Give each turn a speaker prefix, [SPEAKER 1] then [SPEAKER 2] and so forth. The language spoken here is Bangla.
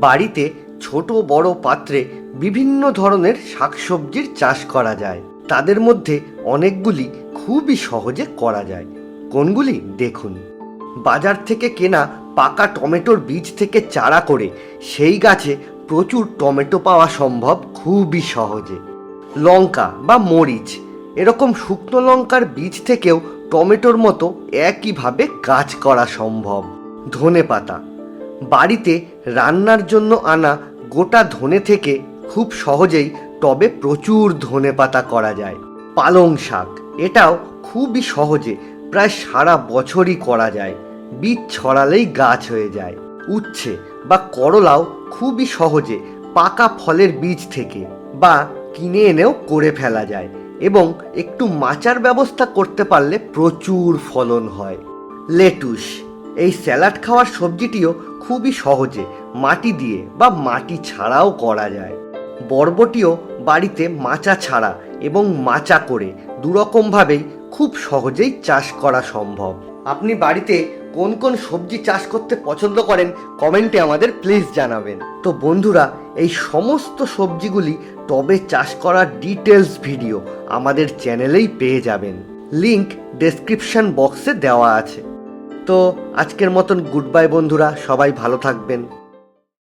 [SPEAKER 1] বাড়িতে ছোট বড় পাত্রে বিভিন্ন ধরনের শাকসবজির চাষ করা যায়। তাদের মধ্যে অনেকগুলি খুবই সহজে করা যায়। কোনগুলি? দেখুন। বাজার থেকে কেনা পাকা টমেটোর বীজ থেকে চারা করে সেই গাছে প্রচুর টমেটো পাওয়া সম্ভব খুবই সহজে। লঙ্কা বা মরিচ, এরকম শুকনো লঙ্কার বীজ থেকেও টমেটোর মতো একইভাবে গাছ করা সম্ভব। ধনে পাতা বাড়িতে রান্নার জন্য আনা গোটা ধনে থেকে খুব সহজেই টবে প্রচুর ধনে পাতা করা যায়। পালং শাক, এটাও খুবই সহজে প্রায় সারা বছরই করা যায়। বীজ ছড়ালেই গাছ হয়ে যায়। উচ্ছে বা করলাও খুবই সহজে পাকা ফলের বীজ থেকে বা কিনে এনেও করে ফেলা যায় এবং একটু মাচার ব্যবস্থা করতে পারলে প্রচুর ফলন হয়। লেটুস এই স্যালাড খাওয়ার সবজিটিও খুবই সহজে, মাটি দিয়ে বা মাটি ছাড়াও করা যায়। বরবটিও বাড়িতে মাচা ছাড়া এবং মাচা করে দুরকমভাবেই খুব সহজেই চাষ করা সম্ভব। আপনি বাড়িতে কোন কোন সবজি চাষ করতে পছন্দ করেন, কমেন্টে আমাদের প্লিজ জানাবেন। তো বন্ধুরা, এই সমস্ত সবজিগুলি টবে চাষ করার ডিটেলস ভিডিও আমাদের চ্যানেলেই পেয়ে যাবেন। লিংক ডেসক্রিপশন বক্সে দেওয়া আছে। তো আজকের মতন গুড বাই বন্ধুরা সবাই ভালো থাকবেন।